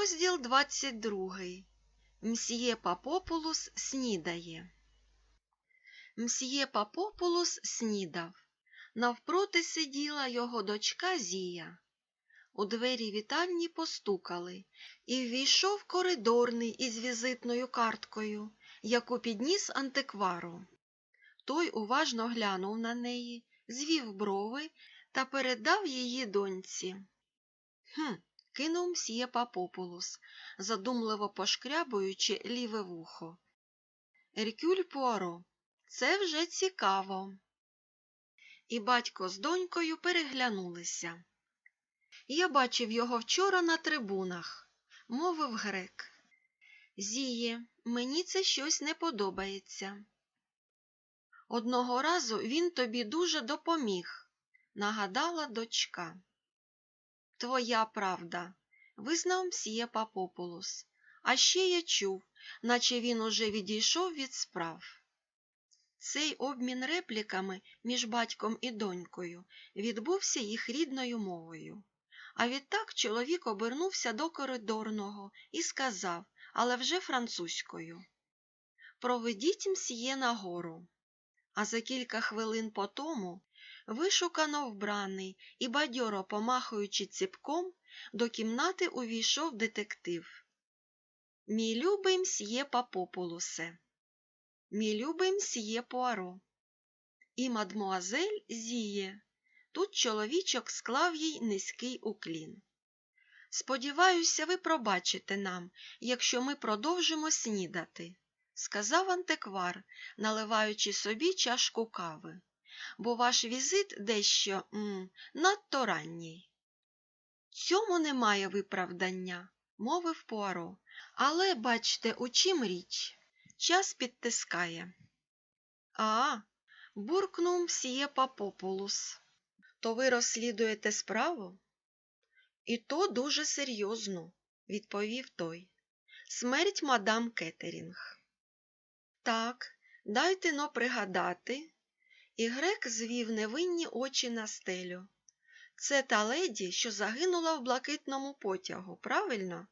Розділ 22. Мсьє Папопулус снідає. Мсьє Папопулус снідав. Навпроти сиділа його дочка Зія. У двері вітальні постукали, і ввійшов коридорний із візитною карткою, яку підніс антиквару. Той уважно глянув на неї, звів брови та передав її доньці. Хм, кинув мсьє Папопулус, задумливо пошкрябуючи ліве вухо. Еркюль Пуаро, це вже цікаво. І батько з донькою переглянулися. Я бачив його вчора на трибунах, мовив грек. Зіє, мені це щось не подобається. Одного разу він тобі дуже допоміг, нагадала дочка. Твоя правда, визнав мсьє Папопулус. А ще я чув, наче він уже відійшов від справ. Цей обмін репліками між батьком і донькою відбувся їх рідною мовою. А відтак чоловік обернувся до коридорного і сказав, але вже французькою Проведіть мсьє нагору. А за кілька хвилин по тому, вишукано вбраний і бадьоро помахуючи ціпком, до кімнати увійшов детектив. Мій любий мсьє Папопулусе, мій любий мсьє Пуаро і мадмуазель Зіє. Тут чоловічок склав їй низький уклін. Сподіваюся, ви пробачите нам, якщо ми продовжимо снідати, сказав антиквар, наливаючи собі чашку кави, бо ваш візит дещо м, надто ранній. Цьому немає виправдання, мовив Пуаро, але бачте, у чим річ. Час підтискає. А, буркнув мсьє Папопулус. То ви розслідуєте справу? І то дуже серйозно, відповів той. Смерть мадам Кеттерінг. Так, дайте но пригадати. І грек звів невинні очі на стелю. Це та леді, що загинула в блакитному потягу, правильно?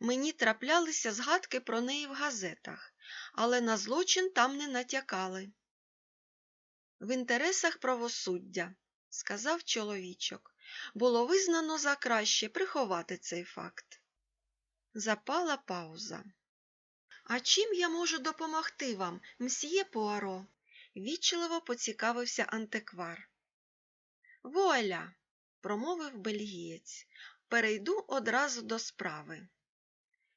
Мені траплялися згадки про неї в газетах, але на злочин там не натякали. В інтересах правосуддя, сказав чоловічок, було визнано за краще приховати цей факт. Запала пауза. А чим я можу допомогти вам, мсьє Пуаро? Вічливо поцікавився антиквар. Вуаля, промовив бельгієць, перейду одразу до справи.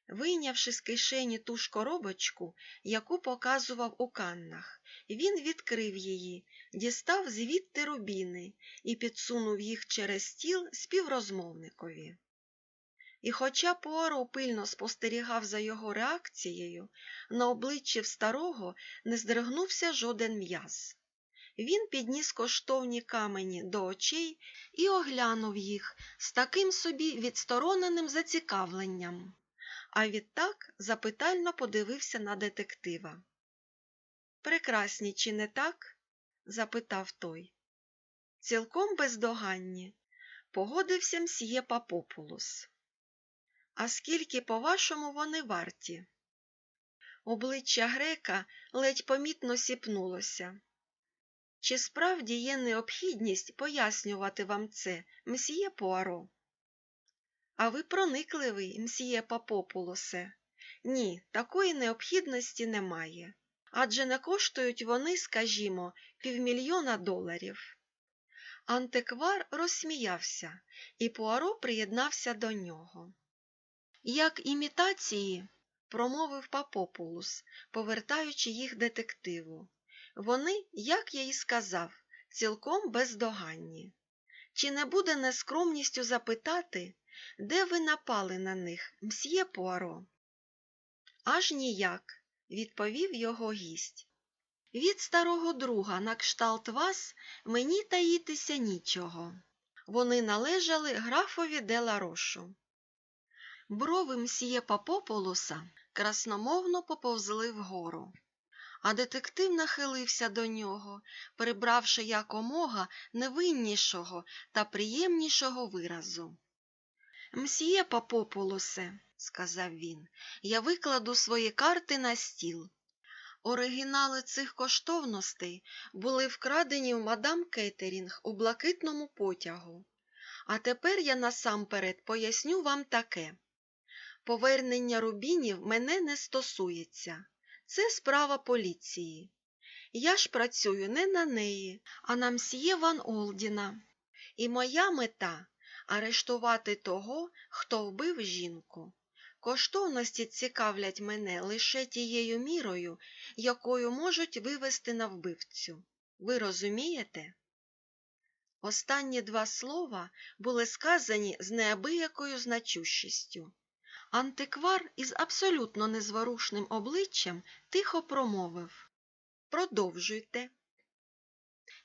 Вийнявши з кишені ту ж коробочку, яку показував у каннах, він відкрив її, дістав звідти рубіни і підсунув їх через стіл співрозмовникові. І хоча Пуаро пильно спостерігав за його реакцією, на обличчі в старого не здригнувся жоден м'яз. Він підніс коштовні камені до очей і оглянув їх з таким собі відстороненим зацікавленням, а відтак запитально подивився на детектива. Прекрасні, чи не так? запитав той. Цілком бездоганні, погодився мсьє Папопулус. А скільки, по-вашому, вони варті? Обличчя грека ледь помітно сіпнулося. Чи справді є необхідність пояснювати вам це, мсьє Пуаро? А ви проникливий, мсьє Папопулосе. Ні, такої необхідності немає. Адже не коштують вони, скажімо, півмільйона доларів. Антиквар розсміявся, і Пуаро приєднався до нього. Як імітації, промовив Папопулус, повертаючи їх детективу. Вони, як я і сказав, цілком бездоганні. Чи не буде нескромністю запитати, де ви напали на них, мсьє Пуаро? Аж ніяк, відповів його гість. Від старого друга на кшталт вас мені таїтися нічого. Вони належали графові де Ларошу. Брови мсьє Папополуса красномовно поповзли вгору, а детектив нахилився до нього, прибравши якомога невиннішого та приємнішого виразу. Мсьє Папополусе, сказав він, я викладу свої карти на стіл. Оригінали цих коштовностей були вкрадені в мадам Кеттерінг у блакитному потягу. А тепер я насамперед поясню вам таке. Повернення рубінів мене не стосується. Це справа поліції. Я ж працюю не на неї, а на мсьє Ван Олдіна. І моя мета арештувати того, хто вбив жінку. Коштовності цікавлять мене лише тією мірою, якою можуть вивести на вбивцю. Ви розумієте? Останні два слова були сказані з неабиякою значущістю. Антиквар із абсолютно незворушним обличчям тихо промовив Продовжуйте.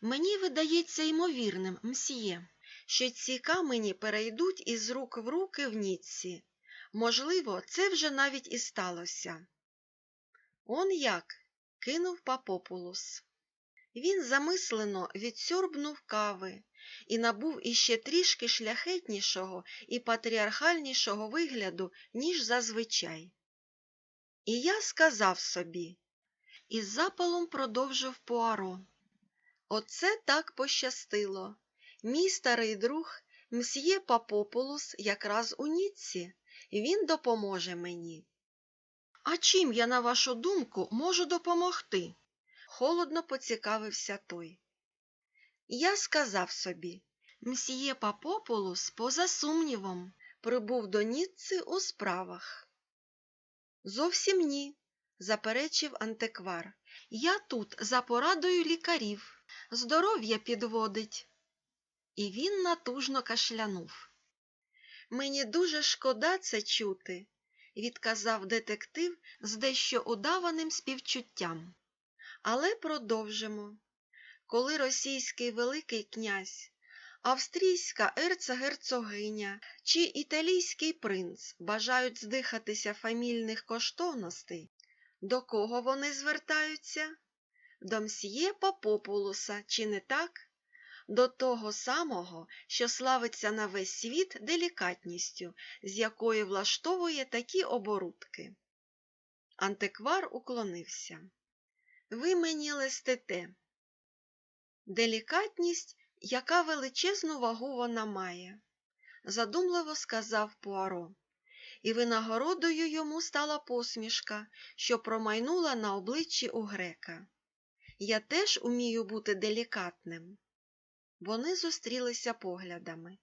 Мені видається ймовірним, мсьє, що ці камені перейдуть із рук в руки в Ніцці. Можливо, це вже навіть і сталося. Он як? кинув Папопулус. Він замислено відсьорбнув кави і набув іще трішки шляхетнішого і патріархальнішого вигляду, ніж зазвичай. І я сказав собі, із запалом продовжив Пуаро. Оце так пощастило. Мій старий друг, мсьє Папопулус, якраз у Ніцці, він допоможе мені. А чим я, на вашу думку, можу допомогти? холодно поцікавився той. Я сказав собі, мсьє Папопулус, поза сумнівом, прибув до Ніцци у справах. Зовсім ні, заперечив антиквар. Я тут за порадою лікарів. Здоров'я підводить. І він натужно кашлянув. Мені дуже шкода це чути, відказав детектив з дещо удаваним співчуттям. Але продовжимо. Коли російський Великий князь, австрійська ерцогерцогиня чи італійський принц бажають здихатися фамільних коштовностей, до кого вони звертаються? До мсьє Папопулуса, чи не так? До того самого, що славиться на весь світ делікатністю, з якої влаштовує такі оборудки. Антиквар уклонився. Ви мені листите. Делікатність, яка величезну вагу вона має, задумливо сказав Пуаро, і винагородою йому стала посмішка, що промайнула на обличчі у грека. Я теж умію бути делікатним. Вони зустрілися поглядами.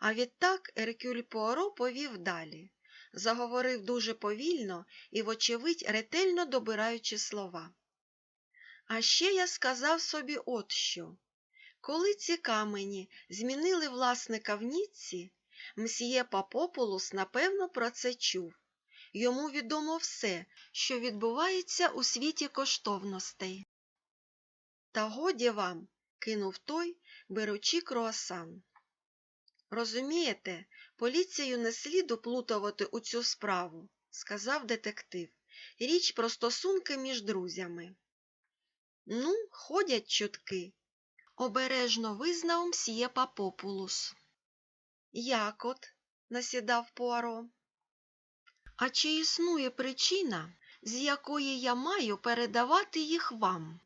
А відтак Еркюль Пуаро повів далі, заговорив дуже повільно і, вочевидь, ретельно добираючи слова. А ще я сказав собі от що. Коли ці камені змінили власника в Ніцці, мсьє Папопулус напевно про це чув. Йому відомо все, що відбувається у світі коштовностей. Та годі вам, кинув той, беручи круасан. Розумієте, поліцію не слід уплутувати у цю справу, сказав детектив. Річ про стосунки між друзями. Ну, ходять чутки, обережно визнав мсьє Папопулус. Як от? насідав Пуаро. А чи існує причина, з якої я маю передавати їх вам?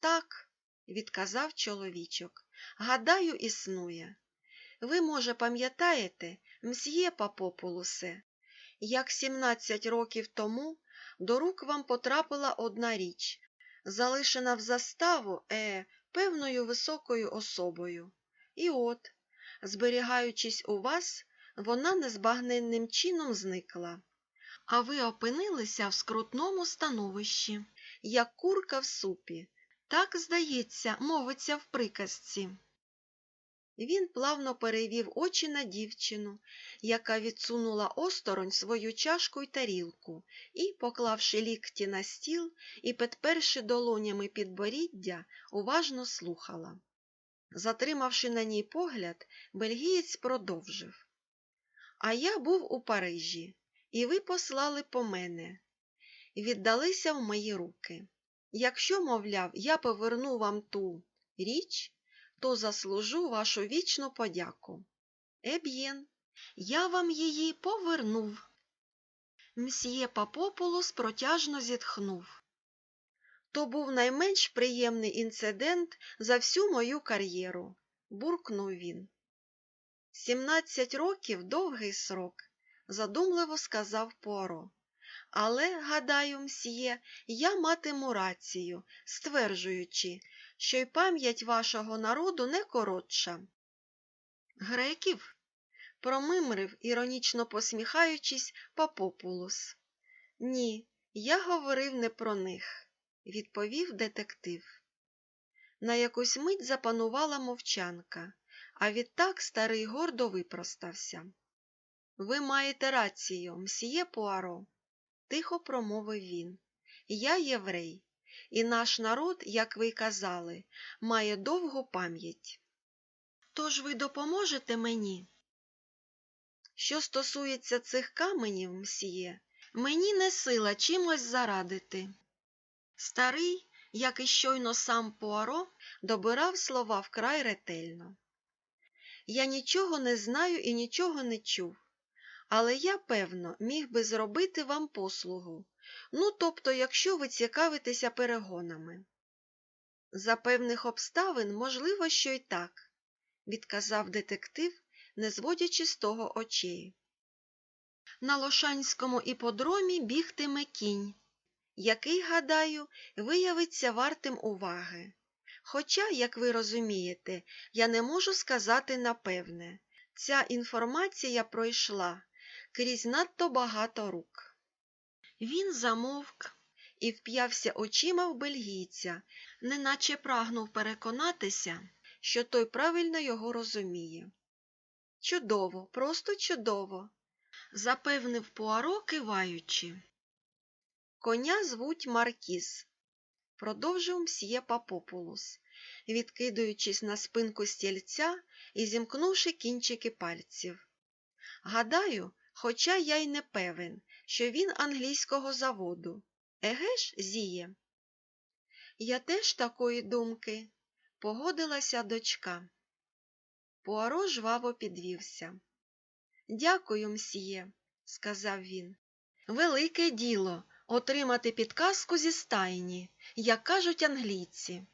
Так, відказав чоловічок. Гадаю, існує. Ви, може, пам'ятаєте, мсьє Папопулусе, як 17 років тому до рук вам потрапила одна річ, залишена в заставу е, певною високою особою. І от, зберігаючись у вас, вона незбагненним чином зникла. А ви опинилися в скрутному становищі, як курка в супі. Так, здається, мовиться в приказці. Він плавно перевів очі на дівчину, яка відсунула осторонь свою чашку й тарілку, і, поклавши лікті на стіл і підперши долонями підборіддя, уважно слухала. Затримавши на ній погляд, бельгієць продовжив. А я був у Парижі, і ви послали по мене. Віддалися в мої руки. Якщо, мовляв, я поверну вам ту річ, то заслужу вашу вічну подяку. Еб'єн, Я вам її повернув. Мсьє Папопулос протяжно зітхнув. То був найменш приємний інцидент за всю мою кар'єру, буркнув він. Сімнадцять років довгий срок, задумливо сказав Поро. Але, гадаю, мсьє, я матиму рацію, стверджуючи, що й пам'ять вашого народу не коротша. Греків? промимрив, іронічно посміхаючись, Папопулос. Ні, я говорив не про них, відповів детектив. На якусь мить запанувала мовчанка, а відтак старий гордо випростався. Ви маєте рацію, мсьє Пуаро, тихо промовив він. Я єврей, і наш народ, як ви й казали, має довгу пам'ять. Тож ви допоможете мені? Що стосується цих каменів, мсьє, мені не сила чимось зарадити. Старий, як і щойно сам Пуаро, добирав слова вкрай ретельно. Я нічого не знаю і нічого не чув, але я, певно, міг би зробити вам послугу, ну тобто, якщо ви цікавитеся перегонами. За певних обставин, можливо, що й так, відказав детектив, не зводячи з того очей. На Лошанському іподромі бігтиме кінь, який, гадаю, виявиться вартим уваги. Хоча, як ви розумієте, я не можу сказати напевне, ця інформація пройшла крізь надто багато рук. Він замовк і вп'явся очима в бельгійця, неначе прагнув переконатися, що той правильно його розуміє. Чудово, просто чудово, запевнив Пуаро, киваючи. Коня звуть Маркіз, продовжив мсьє Папопулос, відкидуючись на спинку стільця і зімкнувши кінчики пальців. Гадаю, хоча я й не певен, що він англійського заводу. Еге ж, зіє? Я теж такої думки, погодилася дочка. Пуаро жваво підвівся. Дякую, мсьє, сказав він. Велике діло отримати підказку зі стайні, як кажуть англійці.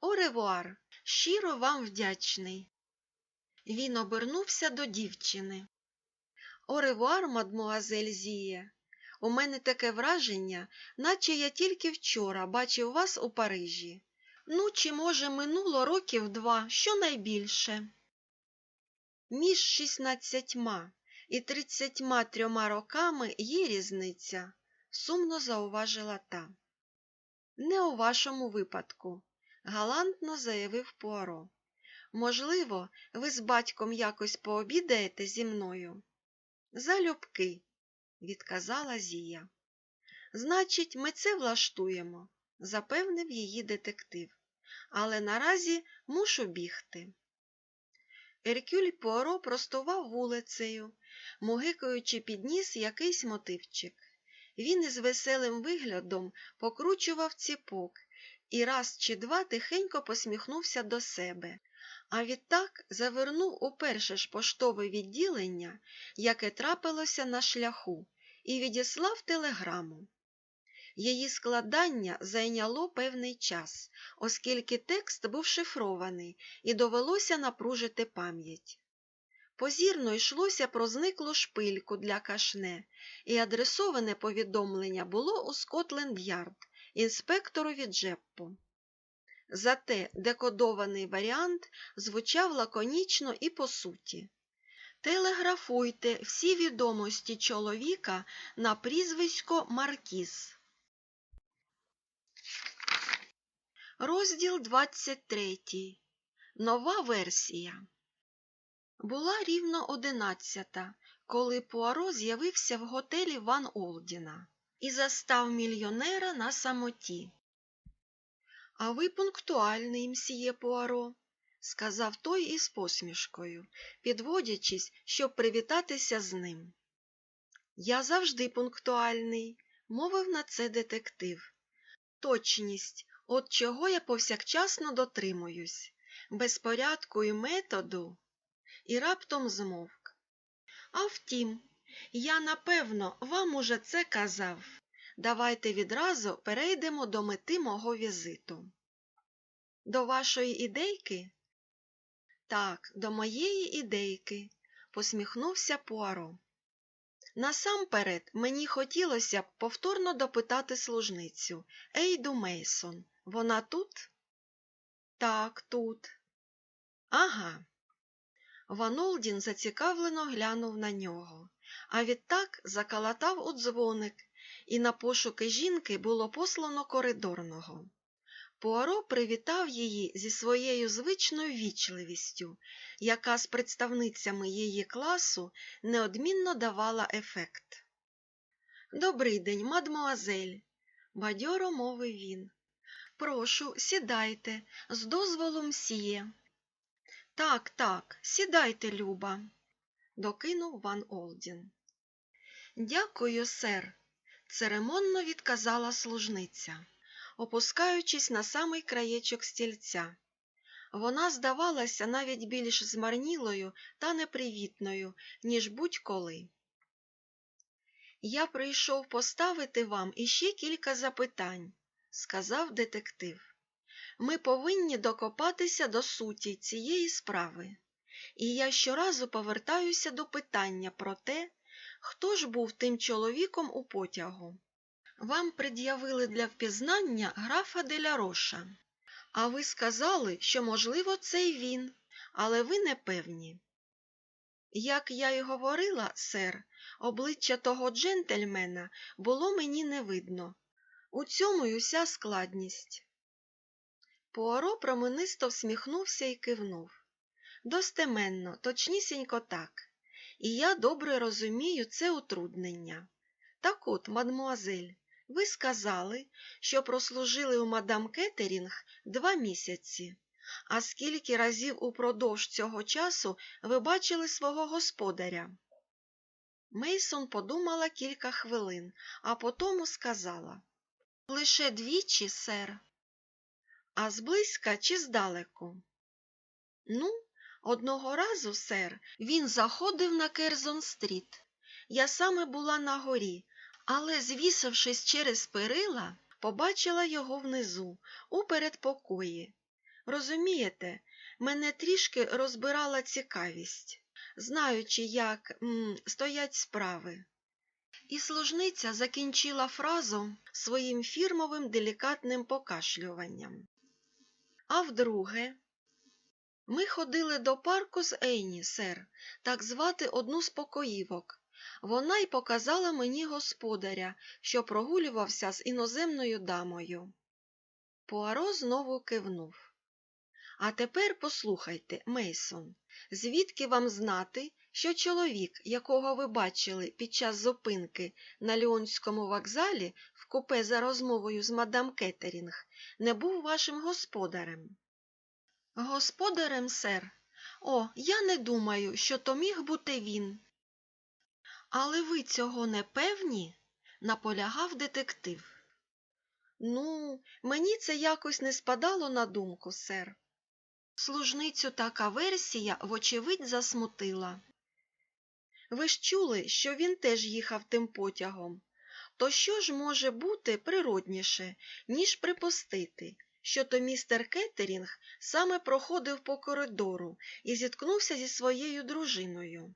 Оревуар, щиро вам вдячний. Він обернувся до дівчини. Оревуар, мадмуазель Зіє. У мене таке враження, наче я тільки вчора бачив вас у Парижі. Ну, чи, може, минуло років два, щонайбільше. Між шістнадцятьма і тридцятьма трьома роками є різниця, сумно зауважила та. Не у вашому випадку, галантно заявив Пуаро. Можливо, ви з батьком якось пообідаєте зі мною? Залюбки, відказала Зія. Значить, ми це влаштуємо, запевнив її детектив. Але наразі мушу бігти. Еркюль Пуаро простував вулицею, мугикаючи підніс якийсь мотивчик. Він із веселим виглядом покручував ціпок і раз чи два тихенько посміхнувся до себе, а відтак завернув у перше ж поштове відділення, яке трапилося на шляху, і відіслав телеграму. Її складання зайняло певний час, оскільки текст був шифрований і довелося напружити пам'ять. Позірно йшлося про зниклу шпильку для кашне, і адресоване повідомлення було у Скотленд-Ярд, інспекторові Джеппо. Зате декодований варіант звучав лаконічно і по суті. Телеграфуйте всі відомості чоловіка на прізвисько Маркіз. Розділ 23. Нова версія. Була рівно одинадцята, коли Пуаро з'явився в готелі Ван Олдіна і застав мільйонера на самоті. А ви пунктуальний, мсьє Пуаро, сказав той із посмішкою, підводячись, щоб привітатися з ним. Я завжди пунктуальний, мовив на це детектив. Точність, от чого я повсякчасно дотримуюсь, без порядку і методу, і раптом змовк. А втім, я напевно вам уже це казав. Давайте відразу перейдемо до мети мого візиту. До вашої ідейки? Так, до моєї ідейки, посміхнувся Пуаро. Насамперед мені хотілося б повторно допитати служницю Ейду Мейсон. Вона тут? Так, тут. Ага. Ван Олдін зацікавлено глянув на нього, а відтак закалатав у дзвоник, і на пошуки жінки було послано коридорного. Пуаро привітав її зі своєю звичною вічливістю, яка з представницями її класу неодмінно давала ефект. Добрий день, мадмуазель, бадьоро мовив він. Прошу, сідайте, з дозволу мсьє. Так, так, сідайте, Люба, докинув Ван Олдін. Дякую, сер, церемонно відказала служниця, опускаючись на самий краєчок стільця. Вона здавалася навіть більш змарнілою та непривітною, ніж будь-коли. Я прийшов поставити вам іще кілька запитань, сказав детектив. Ми повинні докопатися до суті цієї справи. І я щоразу повертаюся до питання про те, хто ж був тим чоловіком у потягу. Вам пред'явили для впізнання графа Деля Роша, а ви сказали, що, можливо, це й він, але ви не певні. Як я й говорила, сер, обличчя того джентльмена було мені не видно. У цьому й уся складність. Пуаро променисто всміхнувся і кивнув. Достеменно, точнісінько так. І я добре розумію це утруднення. Так от, мадмуазель, ви сказали, що прослужили у мадам Кеттерінг два місяці. А скільки разів упродовж цього часу ви бачили свого господаря? Мейсон подумала кілька хвилин, а потому сказала Лише двічі, сер. А зблизька чи здалеку? Ну, одного разу, сер, він заходив на Керзон-стріт. Я саме була на горі, але, звісившись через перила, побачила його внизу, у передпокої. Розумієте, мене трішки розбирала цікавість, знаючи, як м, стоять справи. І служниця закінчила фразу своїм фірмовим делікатним покашлюванням. А вдруге, ми ходили до парку з Ейні, сер, так звати одну з покоївок. Вона й показала мені господаря, що прогулювався з іноземною дамою. Пуаро знову кивнув. А тепер послухайте, Мейсон, звідки вам знати, що чоловік, якого ви бачили під час зупинки на Ліонському вокзалі в купе за розмовою з мадам Кеттерінг, не був вашим господарем? Господарем, сер? О, я не думаю, що то міг бути він. Але ви цього не певні? наполягав детектив. Ну, мені це якось не спадало на думку, сер. Служницю така версія, вочевидь, засмутила. Ви ж чули, що він теж їхав тим потягом. То що ж може бути природніше, ніж припустити, що то містер Кеттерінг саме проходив по коридору і зіткнувся зі своєю дружиною?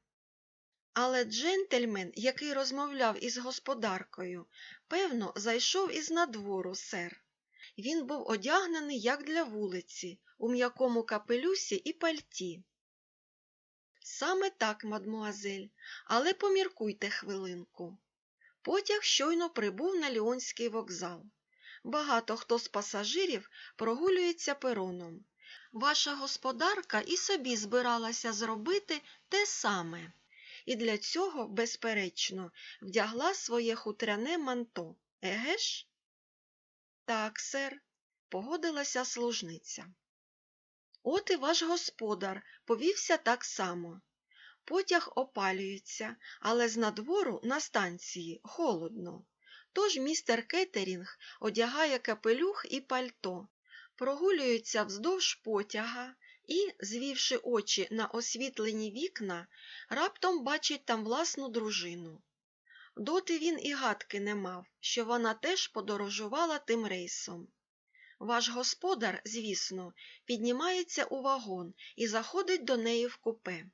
Але джентльмен, який розмовляв із господаркою, певно, зайшов із надвору, сер. Він був одягнений, як для вулиці, у м'якому капелюсі і пальті. Саме так, мадмуазель, але поміркуйте хвилинку. Потяг щойно прибув на Ліонський вокзал. Багато хто з пасажирів прогулюється пероном. Ваша господарка і собі збиралася зробити те саме, і для цього, безперечно, вдягла своє хутряне манто. Еге ж? Так, сер, погодилася служниця. От і ваш господар повівся так само. Потяг опалюється, але з надвору на станції холодно. Тож містер Кеттерінг одягає капелюх і пальто, прогулюється вздовж потяга і, звівши очі на освітлені вікна, раптом бачить там власну дружину. Доти він і гадки не мав, що вона теж подорожувала тим рейсом. Ваш господар, звісно, піднімається у вагон і заходить до неї в купе.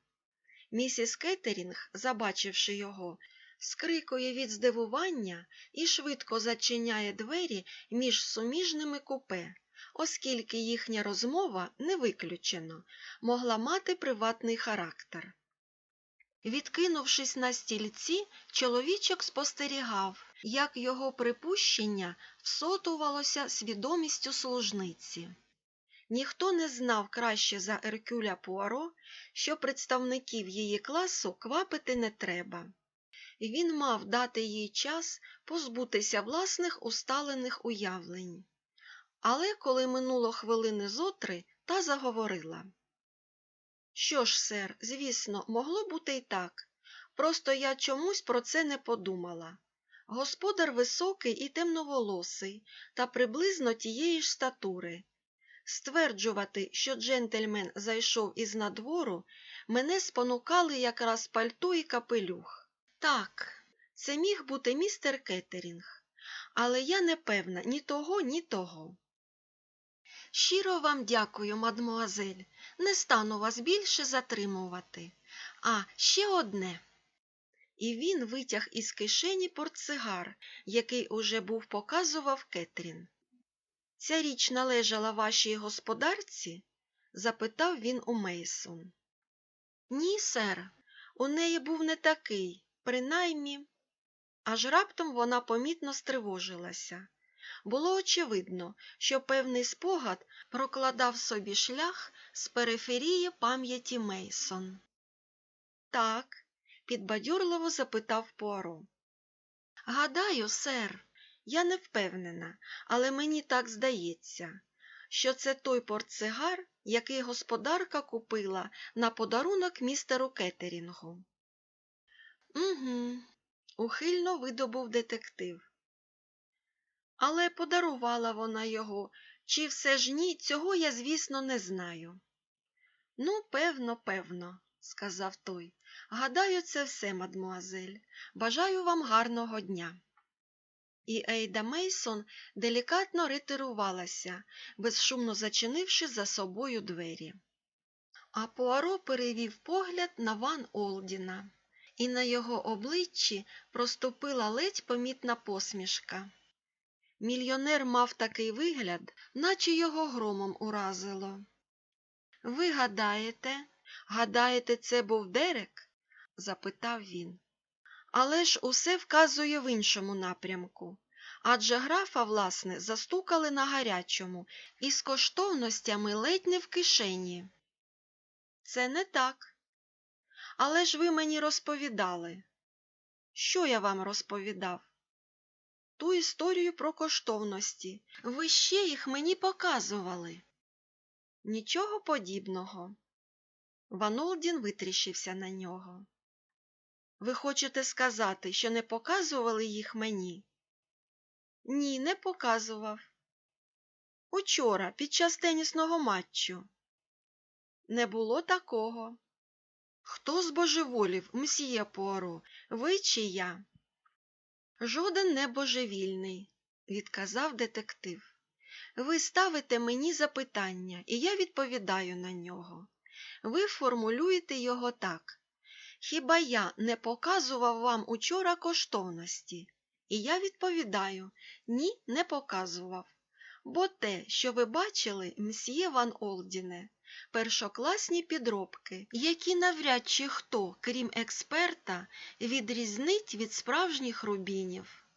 Місіс Кеттерінг, забачивши його, скрикує від здивування і швидко зачиняє двері між суміжними купе, оскільки їхня розмова, не виключено, могла мати приватний характер. Відкинувшись на стільці, чоловічок спостерігав, як його припущення всотувалося свідомістю служниці. Ніхто не знав краще за Еркюля Пуаро, що представників її класу квапити не треба. Він мав дати їй час позбутися власних усталених уявлень. Але коли минуло хвилини зотри, та заговорила. Що ж, сер, звісно, могло бути й так. Просто я чомусь про це не подумала. Господар високий і темноволосий, та приблизно тієї ж статури. Стверджувати, що джентльмен зайшов із надвору, мене спонукали якраз пальто і капелюх. Так, це міг бути містер Кеттерінг, але я не певна ні того, ні того. Щиро вам дякую, мадмуазель. Не стану вас більше затримувати. А ще одне. І він витяг із кишені портсигар, який уже був показував Кетрін. Ця річ належала вашій господарці? запитав він у Мейсон. Ні, сер, у неї був не такий, принаймні. Аж раптом вона помітно стривожилася. Було очевидно, що певний спогад прокладав собі шлях з периферії пам'яті Мейсон. Так, підбадьорливо запитав Пуаро. Гадаю, сер, я не впевнена, але мені так здається, що це той портсигар, який господарка купила на подарунок містеру Кеттерінгу. Угу, ухильно видобув детектив. Але подарувала вона його, чи все ж ні, цього я, звісно, не знаю. Ну, певно, певно, сказав той. Гадаю, це все, мадмуазель. Бажаю вам гарного дня. І Ейда Мейсон делікатно ретирувалася, безшумно зачинивши за собою двері. А Пуаро перевів погляд на Ван Олдіна, і на його обличчі проступила ледь помітна посмішка. Мільйонер мав такий вигляд, наче його громом уразило. Ви гадаєте, гадаєте, це був Дерек? запитав він. Але ж усе вказує в іншому напрямку. Адже графа, власне, застукали на гарячому і з коштовностями ледь не в кишені. Це не так. Але ж ви мені розповідали. Що я вам розповідав? Ту історію про коштовності. Ви ще їх мені показували. Нічого подібного. Ванолдін витріщився на нього. Ви хочете сказати, що не показували їх мені? Ні, не показував. Учора, під час тенісного матчу. Не було такого. Хто збожеволів, мсьє Пуаро, ви чи я? Жоден не божевільний, відказав детектив. Ви ставите мені запитання, і я відповідаю на нього. Ви формулюєте його так. Хіба я не показував вам учора коштовності? І я відповідаю ні, не показував. Бо те, що ви бачили, мсьє Ван Олдіне, першокласні підробки, які навряд чи хто, крім експерта, відрізнить від справжніх рубінів.